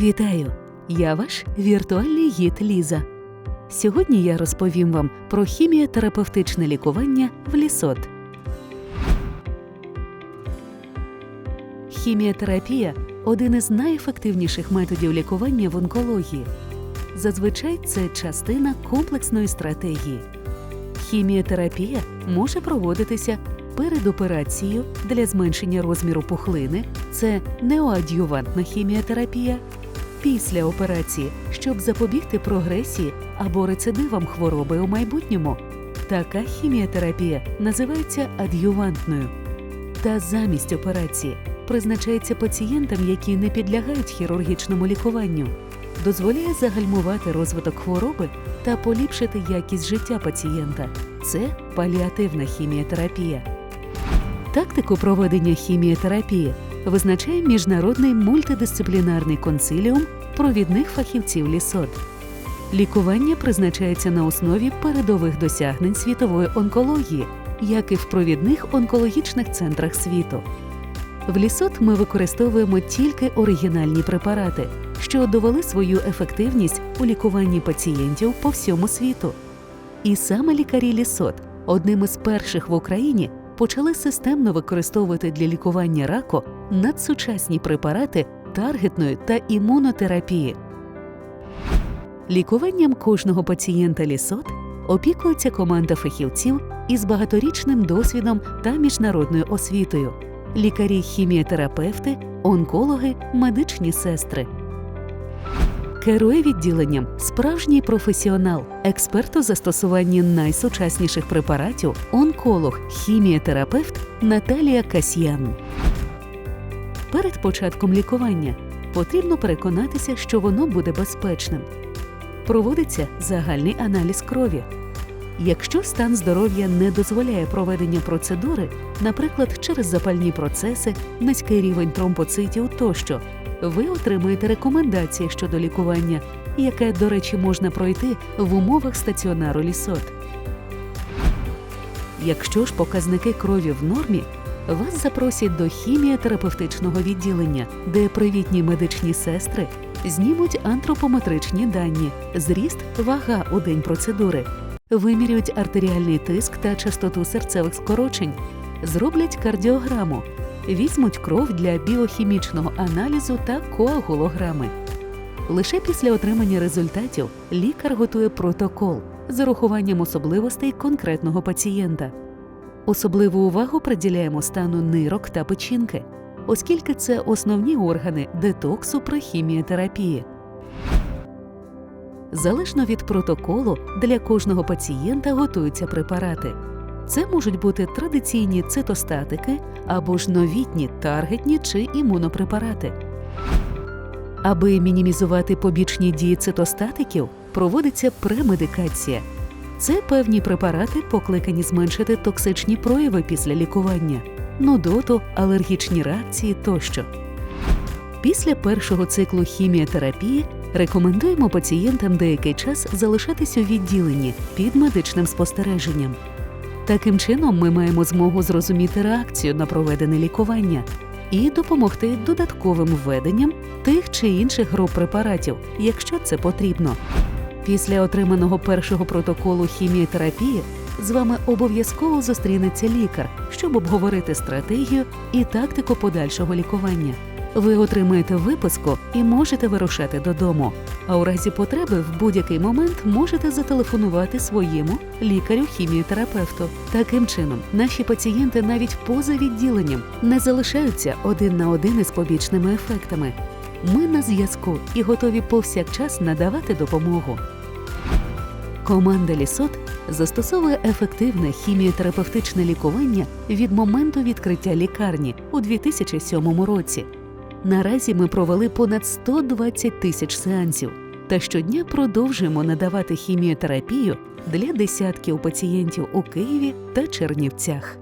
Вітаю! Я ваш віртуальний гід Ліза. Сьогодні я розповім вам про хіміотерапевтичне лікування в лісот. Хіміотерапія один із найефективніших методів лікування в онкології. Зазвичай це частина комплексної стратегії. Хіміотерапія може проводитися перед операцією для зменшення розміру пухлини це неоадювантна хіміотерапія, після операції, щоб запобігти прогресії або рецидивам хвороби у майбутньому. Така хіміотерапія називається ад'ювантною. Та замість операції призначається пацієнтам, які не підлягають хірургічному лікуванню, дозволяє загальмувати розвиток хвороби та поліпшити якість життя пацієнта. Це паліативна хіміотерапія. Тактику проведення хіміотерапії визначає міжнародний мультидисциплінарний консиліум провідних фахівців лісот. Лікування призначається на основі передових досягнень світової онкології, як і в провідних онкологічних центрах світу. В лісот ми використовуємо тільки оригінальні препарати, що довели свою ефективність у лікуванні пацієнтів по всьому світу. І саме лікарі лісот одним із перших в Україні почали системно використовувати для лікування раку надсучасні препарати таргетної та імунотерапії. Лікуванням кожного пацієнта лісот опікується команда фахівців із багаторічним досвідом та міжнародною освітою, лікарі, хіміотерапевти, онкологи, медичні сестри. Керує відділенням справжній професіонал, експерт у застосуванні найсучасніших препаратів, онколог, хіміотерапевт Наталія Касьян. Перед початком лікування потрібно переконатися, що воно буде безпечним. Проводиться загальний аналіз крові. Якщо стан здоров'я не дозволяє проведення процедури, наприклад, через запальні процеси, низький рівень тромбоцитів тощо, ви отримаєте рекомендації щодо лікування, яке, до речі, можна пройти в умовах стаціонару лісот. Якщо ж показники крові в нормі, вас запросять до хіміотерапевтичного відділення, де привітні медичні сестри знімуть антропометричні дані, зріст, вага у день процедури, вимірюють артеріальний тиск та частоту серцевих скорочень, зроблять кардіограму, візьмуть кров для біохімічного аналізу та коагулограми. Лише після отримання результатів лікар готує протокол з урахуванням особливостей конкретного пацієнта. Особливу увагу приділяємо стану нирок та печінки, оскільки це основні органи детоксу при хіміотерапії. Залежно від протоколу, для кожного пацієнта готуються препарати. Це можуть бути традиційні цитостатики або ж новітні таргетні чи імунопрепарати. Аби мінімізувати побічні дії цитостатиків, проводиться премедикація. Це певні препарати, покликані зменшити токсичні прояви після лікування, нудоту, алергічні реакції тощо. Після першого циклу хіміотерапії рекомендуємо пацієнтам деякий час залишатись у відділенні під медичним спостереженням. Таким чином, ми маємо змогу зрозуміти реакцію на проведене лікування і допомогти додатковим введенням тих чи інших груп препаратів, якщо це потрібно. Після отриманого першого протоколу хіміотерапії з вами обов'язково зустрінеться лікар, щоб обговорити стратегію і тактику подальшого лікування. Ви отримаєте виписку і можете вирушати додому. А у разі потреби в будь-який момент можете зателефонувати своєму лікарю-хіміотерапевту. Таким чином, наші пацієнти навіть поза відділенням не залишаються один на один із побічними ефектами. Ми на зв'язку і готові повсякчас надавати допомогу. Команда Лісот застосовує ефективне хіміотерапевтичне лікування від моменту відкриття лікарні у 2007 році. Наразі ми провели понад 120 тисяч сеансів та щодня продовжуємо надавати хіміотерапію для десятків пацієнтів у Києві та Чернівцях.